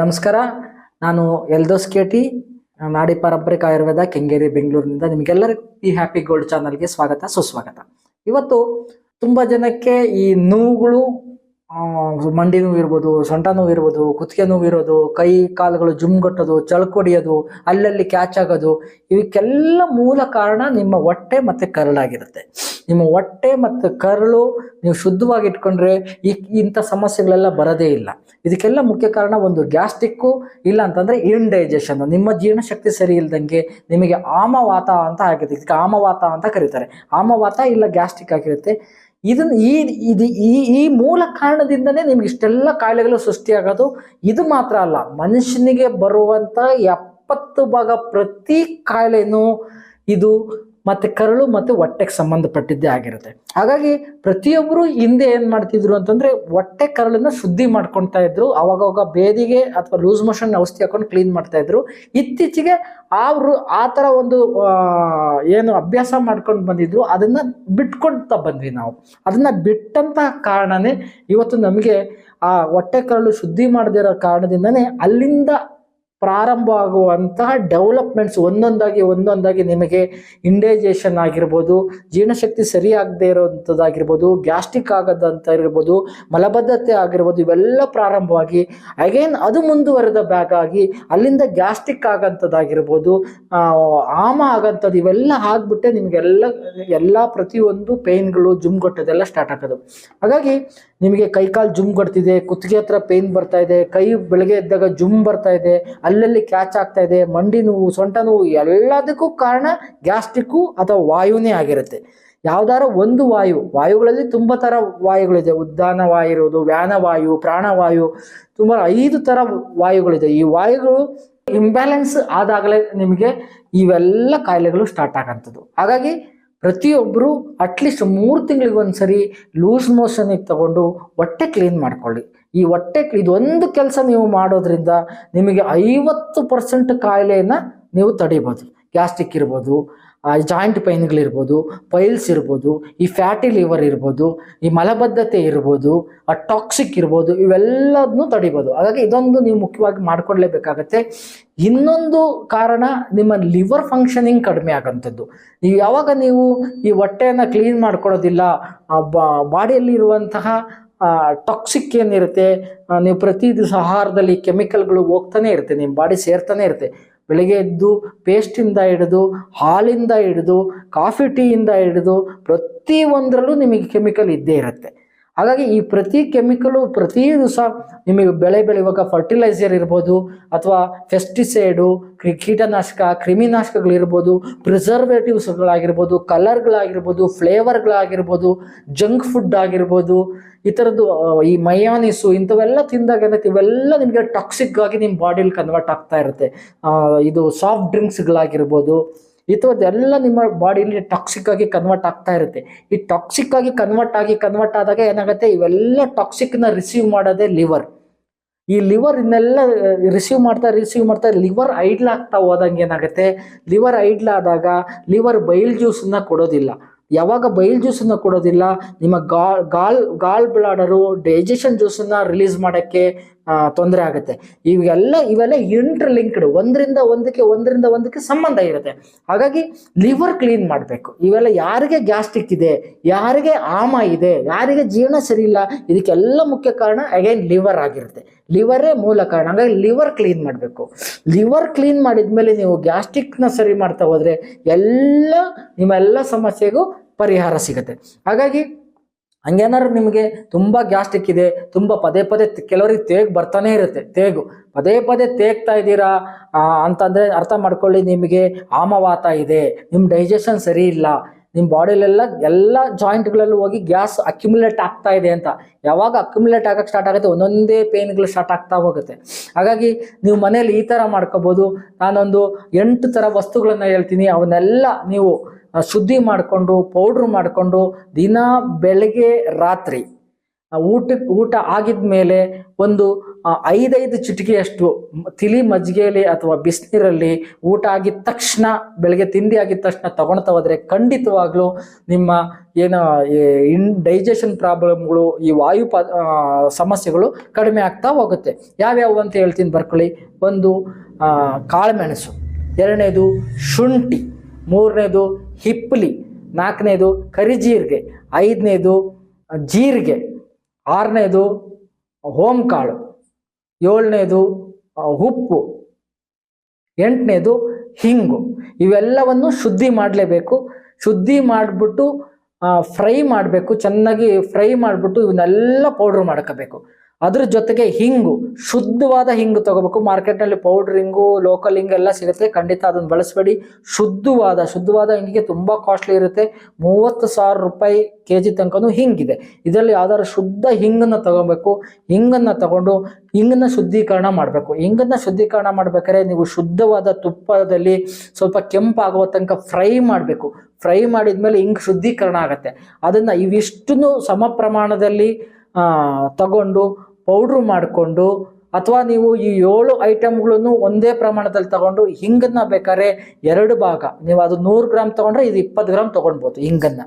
ನಮಸ್ಕಾರ. ನಾನು ಎಲ್ದೋಸ್ ಕೇಟಿ ನಾಡಿ ಪಾರಂಪರಿಕ ಆಯುರ್ವೇದ ಕೆಂಗೇರಿ, ಬೆಂಗಳೂರಿನಿಂದ ನಿಮಗೆಲ್ಲರಿಗೂ ಈ ಹ್ಯಾಪಿ ಗೋಲ್ಡ್ ಚಾನಲ್ಗೆ ಸ್ವಾಗತ, ಸುಸ್ವಾಗತ. ಇವತ್ತು ತುಂಬ ಜನಕ್ಕೆ ಈ ನೋವುಗಳು ಮಂಡಿ ನೋವು ಇರ್ಬೋದು, ಸೊಂಟ ನೋವು ಇರ್ಬೋದು, ಕುತ್ತಿಗೆ ನೋವು ಇರೋದು, ಕೈ ಕಾಲುಗಳು ಜುಮ್ಗಟ್ಟೋದು ಚಳ್ಕೊಡಿಯೋದು ಅಲ್ಲಲ್ಲಿ ಕ್ಯಾಚ್ ಆಗೋದು ಇವಕ್ಕೆಲ್ಲ ಮೂಲ ಕಾರಣ ನಿಮ್ಮ ಹೊಟ್ಟೆ ಮತ್ತು ಕರಳಾಗಿರುತ್ತೆ. ನಿಮ್ಮ ಹೊಟ್ಟೆ ಮತ್ತು ಕರಳು ನೀವು ಶುದ್ಧವಾಗಿ ಇಟ್ಕೊಂಡ್ರೆ ಈ ಇಂಥ ಸಮಸ್ಯೆಗಳೆಲ್ಲ ಬರೋದೇ ಇಲ್ಲ. ಇದಕ್ಕೆಲ್ಲ ಮುಖ್ಯ ಕಾರಣ ಒಂದು ಗ್ಯಾಸ್ಟಿಕ್ಕು, ಇಲ್ಲ ಅಂತಂದ್ರೆ ಇಂಡೈಜೆಷನ್ ನಿಮ್ಮ ಜೀರ್ಣಶಕ್ತಿ ಸರಿ ಇಲ್ದಂಗೆ ನಿಮಗೆ ಆಮವಾತ ಅಂತ ಆಗಿದೆ ಇದಕ್ಕೆ ಆಮವಾತ ಅಂತ ಕರೀತಾರೆ. ಆಮವಾತ ಇಲ್ಲ ಗ್ಯಾಸ್ಟಿಕ್ ಆಗಿರುತ್ತೆ ಇದನ್ನ ಈ, ಇದು ಈ ಈ ಮೂಲ ಕಾರಣದಿಂದನೇ ನಿಮ್ಗೆ ಇಷ್ಟೆಲ್ಲ ಕಾಯಿಲೆಗಳು ಸೃಷ್ಟಿಯಾಗೋದು. ಇದು ಮಾತ್ರ ಅಲ್ಲ, ಮನುಷ್ಯನಿಗೆ ಬರುವಂತ ಎಪ್ಪತ್ತು ಭಾಗ ಪ್ರತಿ ಕಾಯಿಲೆನೂ ಇದು ಮತ್ತೆ ಕರಳು ಮತ್ತು ಹೊಟ್ಟೆಗೆ ಸಂಬಂಧಪಟ್ಟಿದ್ದೇ ಆಗಿರುತ್ತೆ. ಹಾಗಾಗಿ ಪ್ರತಿಯೊಬ್ಬರು ಹಿಂದೆ ಏನು ಮಾಡ್ತಿದ್ರು ಅಂತಂದ್ರೆ ಹೊಟ್ಟೆ ಕರಳನ್ನು ಶುದ್ಧಿ ಮಾಡ್ಕೊಳ್ತಾ ಇದ್ರು. ಅವಾಗವಾಗ ಬೇದಿಗೆ ಅಥವಾ ಲೂಸ್ ಮೋಷನ್ ಔಷಧಿ ಹಾಕೊಂಡು ಕ್ಲೀನ್ ಮಾಡ್ತಾ ಇದ್ರು. ಇತ್ತೀಚೆಗೆ ಅವರು ಆ ಥರ ಒಂದು ಏನು ಅಭ್ಯಾಸ ಮಾಡ್ಕೊಂಡು ಬಂದಿದ್ರು. ಅದನ್ನ ಬಿಟ್ಕೊಳ್ತಾ ಬಂದ್ವಿ ನಾವು. ಅದನ್ನ ಬಿಟ್ಟಂತ ಕಾರಣನೇ ಇವತ್ತು ನಮಗೆ ಆ ಹೊಟ್ಟೆ ಕರಳು ಶುದ್ಧಿ ಮಾಡದಿರೋ ಕಾರಣದಿಂದನೇ ಅಲ್ಲಿಂದ ಪ್ರಾರಂಭ ಆಗುವಂತಹ ಡೆವಲಪ್ಮೆಂಟ್ಸ್ ಒಂದೊಂದಾಗಿ ಒಂದೊಂದಾಗಿ ನಿಮಗೆ ಇಂಡೈಜೇಷನ್ ಆಗಿರ್ಬೋದು, ಜೀರ್ಣಶಕ್ತಿ ಸರಿಯಾಗದೇ ಇರೋವಂಥದ್ದಾಗಿರ್ಬೋದು ಗ್ಯಾಸ್ಟ್ರಿಕ್ ಆಗದಂತ ಇರ್ಬೋದು, ಮಲಬದ್ಧತೆ ಆಗಿರ್ಬೋದು, ಇವೆಲ್ಲ ಪ್ರಾರಂಭವಾಗಿ ಅಗೇನ್ ಅದು ಮುಂದುವರೆದ ಬ್ಯಾಗ್ ಆಗಿ ಅಲ್ಲಿಂದ ಗ್ಯಾಸ್ಟ್ರಿಕ್ ಆಗಂಥದ್ದಾಗಿರ್ಬೋದು ಆಮ ಆಗಂಥದ್ದು ಇವೆಲ್ಲ ಆಗ್ಬಿಟ್ಟೆ ನಿಮಗೆಲ್ಲ, ಎಲ್ಲ ಪ್ರತಿಯೊಂದು ಪೇಯ್ನ್ಗಳು ಜುಮ್ಗೊಟ್ಟೋದೆಲ್ಲ ಸ್ಟಾರ್ಟ್ ಆಗೋದು. ಹಾಗಾಗಿ ನಿಮಗೆ ಕೈ ಕಾಲು ಜುಮ್ ಕೊಡ್ತಿದೆ, ಕುತ್ತಿಗೆ ಹತ್ರ ಪೇನ್ ಬರ್ತಾ ಇದೆ, ಕೈ ಬೆಳಗ್ಗೆ ಎದ್ದಾಗ ಜುಮ್ ಬರ್ತಾ ಇದೆ, ಅಲ್ಲಲ್ಲಿ ಕ್ಯಾಚ್ ಆಗ್ತಾ ಇದೆ, ಮಂಡಿ ನೋವು, ಸೊಂಟ ನೋವು, ಎಲ್ಲದಕ್ಕೂ ಕಾರಣ ಗ್ಯಾಸ್ಟ್ರಿಕ್ಕು ಅಥವಾ ವಾಯುನೇ ಆಗಿರುತ್ತೆ. ಯಾವ್ದಾರ ಒಂದು ವಾಯು, ವಾಯುಗಳಲ್ಲಿ ತುಂಬ ಥರ ವಾಯುಗಳಿದೆ. ಉದ್ದಾನ ವಾಯು ಇರೋದು ವ್ಯಾನವಾಯು ಪ್ರಾಣವಾಯು ತುಂಬ ಐದು ಥರ ವಾಯುಗಳಿದೆ. ಈ ವಾಯುಗಳು ಇಂಬ್ಯಾಲೆನ್ಸ್ ಆದಾಗಲೇ ನಿಮಗೆ ಇವೆಲ್ಲ ಕಾಯಿಲೆಗಳು ಸ್ಟಾರ್ಟ್ ಆಗೋಂಥದ್ದು. ಹಾಗಾಗಿ ಪ್ರತಿಯೊಬ್ಬರು ಅಟ್ಲೀಸ್ಟ್ ಮೂರು ತಿಂಗಳಿಗೆ ಒಂದ್ಸರಿ ಲೂಸ್ ಮೋಷನಿಗೆ ತಗೊಂಡು ಹೊಟ್ಟೆ ಕ್ಲೀನ್ ಮಾಡ್ಕೊಳ್ಳಿ. ಈ ಹೊಟ್ಟೆ ಇದೊಂದು ಕೆಲಸ ನೀವು ಮಾಡೋದ್ರಿಂದ ನಿಮಗೆ ಐವತ್ತು ಪರ್ಸೆಂಟ್ ಕಾಯಿಲೆಯನ್ನು ನೀವು ತಡಿಬೋದು. ಗ್ಯಾಸ್ಟ್ರಿಕ್ ಇರ್ಬೋದು ಜಾಯಿಂಟ್ ಪೈನ್ಗಳಿರ್ಬೋದು ಪೈಲ್ಸ್ ಇರ್ಬೋದು ಈ ಫ್ಯಾಟಿ ಲಿವರ್ ಇರ್ಬೋದು, ಈ ಮಲಬದ್ಧತೆ ಇರ್ಬೋದು, ಆ ಟಾಕ್ಸಿಕ್ ಇರ್ಬೋದು, ಇವೆಲ್ಲದನ್ನೂ ತಡಿಬೋದು. ಹಾಗಾಗಿ ಇದೊಂದು ನೀವು ಮುಖ್ಯವಾಗಿ ಮಾಡ್ಕೊಳ್ಳೇಬೇಕಾಗತ್ತೆ ಇನ್ನೊಂದು ಕಾರಣ ನಿಮ್ಮ ಲಿವರ್ ಫಂಕ್ಷನಿಂಗ್ ಕಡಿಮೆ ಆಗೋಂಥದ್ದು. ನೀವು ಯಾವಾಗ ನೀವು ಈ ಹೊಟ್ಟೆಯನ್ನು ಕ್ಲೀನ್ ಮಾಡ್ಕೊಳ್ಳೋದಿಲ್ಲ ಬಾಡಿಯಲ್ಲಿ ಇರುವಂತಹ ಟಾಕ್ಸಿಕ್ ಏನಿರುತ್ತೆ ನೀವು ಪ್ರತಿ ದಿವಸ ಆಹಾರದಲ್ಲಿ ಕೆಮಿಕಲ್ಗಳು ಹೋಗ್ತಾನೆ ಇರುತ್ತೆ, ನಿಮ್ಮ ಬಾಡಿ ಸೇರ್ತಾನೆ ಇರುತ್ತೆ. ಬೆಳಗ್ಗೆ ಎದ್ದು ಪೇಸ್ಟಿಂದ ಹಿಡಿದು, ಹಾಲಿಂದ ಹಿಡಿದು ಕಾಫಿ ಟೀಯಿಂದ ಹಿಡಿದು ಪ್ರತಿಯೊಂದರಲ್ಲೂ ನಿಮಗೆ ಕೆಮಿಕಲ್ ಇದ್ದೇ ಇರುತ್ತೆ. ಹಾಗಾಗಿ ಈ ಪ್ರತಿ ಕೆಮಿಕಲು ಪ್ರತಿ ದಿವಸ ನಿಮಗೆ ಬೆಳೆ ಬೆಳೆಯುವಾಗ ಫರ್ಟಿಲೈಸರ್ ಇರ್ಬೋದು ಅಥವಾ ಫೆಸ್ಟಿಸೈಡು ಕ್ರಿ ಕೀಟನಾಶಕ, ಕ್ರಿಮಿನಾಶಕಗಳಿರ್ಬೋದು ಪ್ರಿಸರ್ವೇಟಿವ್ಸ್ಗಳಾಗಿರ್ಬೋದು ಕಲರ್ಗಳಾಗಿರ್ಬೋದು ಫ್ಲೇವರ್ಗಳಾಗಿರ್ಬೋದು ಜಂಕ್ ಫುಡ್ ಆಗಿರ್ಬೋದು, ಈ ಥರದ್ದು ಈ ಮಯಾನಿಸು ಇಂಥವೆಲ್ಲ ತಿಂದಾಗ ಏನಾಯ್ತು ಇವೆಲ್ಲ ನಿಮಗೆ ಟಾಕ್ಸಿಕ್ ಆಗಿ ನಿಮ್ಮ ಬಾಡಿಲಿ ಕನ್ವರ್ಟ್ ಆಗ್ತಾ ಇರುತ್ತೆ. ಇದು ಸಾಫ್ಟ್ ಡ್ರಿಂಕ್ಸ್ಗಳಾಗಿರ್ಬೋದು ಥರದ್ದೆಲ್ಲ ನಿಮ್ಮ ಬಾಡಿಲಿ ಟಾಕ್ಸಿಕ್ ಆಗಿ ಕನ್ವರ್ಟ್ ಆಗ್ತಾ ಇರುತ್ತೆ. ಈ ಟಾಕ್ಸಿಕ್ ಆಗಿ ಕನ್ವರ್ಟ್ ಆಗಿ ಕನ್ವರ್ಟ್ ಆದಾಗ ಏನಾಗುತ್ತೆ? ಇವೆಲ್ಲ ಟಾಕ್ಸಿಕ್ನ ರಿಸೀವ್ ಮಾಡೋದೇ ಲಿವರ್ ಈ ಲಿವರ್ ಇನ್ನೆಲ್ಲ ರಿಸೀವ್ ಮಾಡ್ತಾ ರಿಸೀವ್ ಮಾಡ್ತಾ ಲಿವರ್ ಐಡ್ಲ್ ಆಗ್ತಾ ಹೋದಂಗೆ ಏನಾಗುತ್ತೆ? ಲಿವರ್ ಐಡ್ಲ್ ಆದಾಗ ಲಿವರ್ ಬೈಲ್ ಜ್ಯೂಸನ್ನ ಕೊಡೋದಿಲ್ಲ. ಯಾವಾಗ ಬೈಲ್ ಜ್ಯೂಸನ್ನು ಕೊಡೋದಿಲ್ಲ? ನಿಮ್ಮ gall gall gall bladder digestion ಜ್ಯೂಸನ್ನು release ಮಾಡೋಕ್ಕೆ ತೊಂದರೆ ಆಗುತ್ತೆ. ಇವೆಲ್ಲ ಇವೆಲ್ಲ ಇಂಟರ್ ಲಿಂಕ್ಡ್ ಒಂದರಿಂದ ಒಂದಕ್ಕೆ ಒಂದರಿಂದ ಒಂದಕ್ಕೆ ಸಂಬಂಧ ಇರುತ್ತೆ. ಹಾಗಾಗಿ ಲಿವರ್ ಕ್ಲೀನ್ ಮಾಡಬೇಕು. ಇವೆಲ್ಲ ಯಾರಿಗೆ ಗ್ಯಾಸ್ಟ್ರಿಕ್ ಇದೆ, ಯಾರಿಗೆ ಆಮ ಇದೆ, ಯಾರಿಗೆ ಜೀವನ ಸರಿ ಇಲ್ಲ, ಇದಕ್ಕೆಲ್ಲ ಮುಖ್ಯ ಕಾರಣ ಅಗೈನ್ ಲಿವರ್ ಆಗಿರುತ್ತೆ. ಲಿವರೇ ಮೂಲ ಕಾರಣ. ಹಾಗಾಗಿ ಲಿವರ್ ಕ್ಲೀನ್ ಮಾಡಬೇಕು. ಲಿವರ್ ಕ್ಲೀನ್ ಮಾಡಿದ್ಮೇಲೆ ನೀವು ಗ್ಯಾಸ್ಟ್ರಿಕ್ನ ಸರಿ ಮಾಡ್ತಾ ಹೋದರೆ ಎಲ್ಲ, ನಿಮ್ಮೆಲ್ಲ ಸಮಸ್ಯೆಗೂ ಪರಿಹಾರ ಸಿಗುತ್ತೆ. ಹಾಗಾಗಿ ಹಂಗೇನಾದ್ರು ನಿಮಗೆ ತುಂಬ ಗ್ಯಾಸ್ಟಿಕ್ ಇದೆ, ತುಂಬ ಪದೇ ಪದೇ ಕೆಲವರಿಗೆ ತೇಗ್ ಬರ್ತಾನೆ ಇರುತ್ತೆ, ತೇಗು. ಪದೇ ಪದೇ ತೇಗ್ತಾ ಇದ್ದೀರಾ ಅಂತಂದರೆ ಅರ್ಥ ಮಾಡ್ಕೊಳ್ಳಿ ನಿಮಗೆ ಆಮವಾತ ಇದೆ ನಿಮ್ಮ ಡೈಜೆಷನ್ ಸರಿ ಇಲ್ಲ ನಿಮ್ಮ ಬಾಡಿಲೆಲ್ಲ ಎಲ್ಲ ಜಾಯಿಂಟ್ಗಳಲ್ಲೂ ಹೋಗಿ ಗ್ಯಾಸ್ ಅಕ್ಯುಮುಲೇಟ್ ಆಗ್ತಾ ಇದೆ ಅಂತ. ಯಾವಾಗ ಅಕ್ಯುಮುಲೇಟ್ ಆಗಕ್ಕೆ ಸ್ಟಾರ್ಟ್ ಆಗುತ್ತೆ, ಒಂದೊಂದೇ ಪೇನ್ಗಳು ಸ್ಟಾರ್ಟ್ ಆಗ್ತಾ ಹೋಗುತ್ತೆ. ಹಾಗಾಗಿ ನೀವು ಮನೇಲಿ ಈ ಥರ ಮಾಡ್ಕೋಬೋದು. ನಾನೊಂದು ಎಂಟು ಥರ ವಸ್ತುಗಳನ್ನು ಹೇಳ್ತೀನಿ, ಅವನ್ನೆಲ್ಲ ನೀವು ಶುದ್ಧಿ ಮಾಡಿಕೊಂಡು, ಪೌಡ್ರ್ ಮಾಡಿಕೊಂಡು ದಿನ, ಬೆಳಗ್ಗೆ, ರಾತ್ರಿ ಊಟಕ್ಕೆ ಊಟ ಆಗಿದ ಮೇಲೆ ಒಂದು ಐದೈದು ಚಿಟಿಕೆಯಷ್ಟು ತಿಳಿ ಮಜ್ಜಿಗೆಯಲ್ಲಿ ಅಥವಾ ಬಿಸಿನೀರಲ್ಲಿ ಊಟ ಆಗಿದ ತಕ್ಷಣ, ಬೆಳಗ್ಗೆ ತಿಂಡಿ ಆಗಿದ ತಕ್ಷಣ ತಗೊಳ್ತಾ ಹೋದರೆ ಖಂಡಿತವಾಗ್ಲೂ ನಿಮ್ಮ ಏನು ಇನ್ ಡೈಜೆಷನ್ ಪ್ರಾಬ್ಲಮ್ಗಳು ಈ ವಾಯು ಪ ಸಮಸ್ಯೆಗಳು ಕಡಿಮೆ ಆಗ್ತಾ ಹೋಗುತ್ತೆ. ಯಾವ್ಯಾವು ಅಂತ ಹೇಳ್ತೀನಿ ಬರ್ಕೊಳ್ಳಿ. ಒಂದು ಕಾಳುಮೆಣಸು ಎರಡನೇದು ಶುಂಠಿ. ಮೂರನೇದು ಹಿಪ್ಪಲಿ ನಾಲ್ಕನೇದು ಕರಿಜೀರಿಗೆ ಐದನೇದು ಜೀರಿಗೆ, ಆರನೇದು ಹೋಮ್ಕಾಳು ಏಳನೇದು ಉಪ್ಪು, ಎಂಟನೇದು ಹಿಂಗು. ಇವೆಲ್ಲವನ್ನು ಶುದ್ಧಿ ಮಾಡಲೇಬೇಕು. ಶುದ್ಧಿ ಮಾಡಿಬಿಟ್ಟು ಫ್ರೈ ಮಾಡಬೇಕು. ಚೆನ್ನಾಗಿ ಫ್ರೈ ಮಾಡಿಬಿಟ್ಟು ಇವನ್ನೆಲ್ಲ ಪೌಡ್ರ್ ಮಾಡ್ಕೋಬೇಕು. ಅದ್ರ ಜೊತೆಗೆ ಹಿಂಗು, ಶುದ್ಧವಾದ ಹಿಂಗು ತಗೋಬೇಕು. ಮಾರ್ಕೆಟ್ನಲ್ಲಿ ಪೌಡರ್ ಹಿಂಗು, ಲೋಕಲ್ ಹಿಂಗು ಎಲ್ಲ ಸಿಗುತ್ತೆ. ಖಂಡಿತ ಅದನ್ನು ಬಳಸಬೇಡಿ. ಶುದ್ಧವಾದ ಶುದ್ಧವಾದ ಹಿಂಗಿಗೆ ತುಂಬ ಕಾಸ್ಟ್ಲಿ ಇರುತ್ತೆ. ಮೂವತ್ತು ಸಾವಿರ ರೂಪಾಯಿ ಕೆ ಜಿ ತನಕನೂ ಹಿಂಗಿದೆ. ಇದರಲ್ಲಿ ಯಾವ್ದಾದ್ರು ಶುದ್ಧ ಹಿಂಗನ್ನು ತಗೋಬೇಕು. ಹಿಂಗನ್ನು ತಗೊಂಡು ಹಿಂಗನ್ನ ಶುದ್ಧೀಕರಣ ಮಾಡಬೇಕು. ಹಿಂಗನ್ನ ಶುದ್ಧೀಕರಣ ಮಾಡ್ಬೇಕಾದ್ರೆ ನೀವು ಶುದ್ಧವಾದ ತುಪ್ಪದಲ್ಲಿ ಸ್ವಲ್ಪ ಕೆಂಪಾಗುವ ತನಕ ಫ್ರೈ ಮಾಡಬೇಕು. ಫ್ರೈ ಮಾಡಿದ್ಮೇಲೆ ಹಿಂಗೆ ಶುದ್ಧೀಕರಣ ಆಗುತ್ತೆ. ಅದನ್ನು ಇವಿಷ್ಟನ್ನು ಸಮ ಪ್ರಮಾಣದಲ್ಲಿ ತಗೊಂಡು ಪೌಡ್ರು ಮಾಡಿಕೊಂಡು ಅಥವಾ ನೀವು ಈ ಏಳು ಐಟಮ್ಗಳನ್ನು ಒಂದೇ ಪ್ರಮಾಣದಲ್ಲಿ ತಗೊಂಡು ಹಿಂಗನ್ನು ಬೇಕಾದ್ರೆ ಎರಡು ಭಾಗ. ನೀವು ಅದು ನೂರು ಗ್ರಾಮ್ ತೊಗೊಂಡ್ರೆ ಇದು ಇಪ್ಪತ್ತು ಗ್ರಾಮ್ ತೊಗೊಳ್ಬೋದು ಹಿಂಗನ್ನ.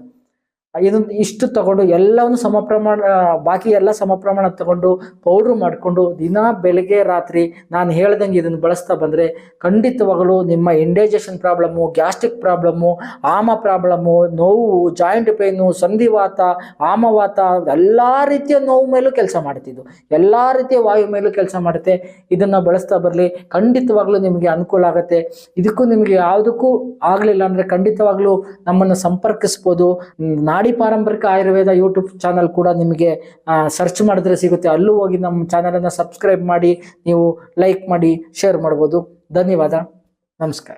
ಇದನ್ನು ಇಷ್ಟು ತಗೊಂಡು ಎಲ್ಲವನ್ನು ಸಮ ಪ್ರಮಾಣ ಬಾಕಿ ಎಲ್ಲ ಸಮ ಪ್ರಮಾಣ ತಗೊಂಡು ಪೌಡ್ರ್ ಮಾಡಿಕೊಂಡು ದಿನ ಬೆಳಗ್ಗೆ ರಾತ್ರಿ ನಾನು ಹೇಳ್ದಂಗೆ ಇದನ್ನು ಬಳಸ್ತಾ ಬಂದರೆ ಖಂಡಿತವಾಗಲೂ ನಿಮ್ಮ ಇಂಡೈಜೆಷನ್ ಪ್ರಾಬ್ಲಮ್ಮು ಗ್ಯಾಸ್ಟ್ರಿಕ್ ಪ್ರಾಬ್ಲಮ್ಮು ಆಮ ಪ್ರಾಬ್ಲಮ್ಮು ನೋವು ಜಾಯಿಂಟ್ ಪೇನು ಸಂಧಿವಾತ, ಆಮವಾತ ಎಲ್ಲ ರೀತಿಯ ನೋವು ಮೇಲೂ ಕೆಲಸ ಮಾಡ್ತಿದ್ದು ಎಲ್ಲ ರೀತಿಯ ವಾಯು ಮೇಲೂ ಕೆಲಸ ಮಾಡುತ್ತೆ. ಇದನ್ನು ಬಳಸ್ತಾ ಬರಲಿ, ಖಂಡಿತವಾಗಲೂ ನಿಮಗೆ ಅನುಕೂಲ ಆಗುತ್ತೆ. ಇದಕ್ಕೂ ನಿಮಗೆ ಯಾವುದಕ್ಕೂ ಆಗಲಿಲ್ಲ ಅಂದರೆ ಖಂಡಿತವಾಗ್ಲೂ ನಮ್ಮನ್ನು ಸಂಪರ್ಕಿಸ್ಬೋದು. ನಾಡಿ ಪಾರಂಪರಿಕ ಆಯುರ್ವೇದ ಯೂಟ್ಯೂಬ್ ಚಾನಲ್ ಕೂಡ ನಿಮಗೆ ಸರ್ಚ್ ಮಾಡಿದ್ರೆ ಸಿಗುತ್ತೆ. ಅಲ್ಲೂ ಹೋಗಿ ನಮ್ಮ ಚಾನಲನ್ನು ಸಬ್ಸ್ಕ್ರೈಬ್ ಮಾಡಿ, ನೀವು ಲೈಕ್ ಮಾಡಿ ಶೇರ್ ಮಾಡ್ಬೋದು. ಧನ್ಯವಾದ. ನಮಸ್ಕಾರ.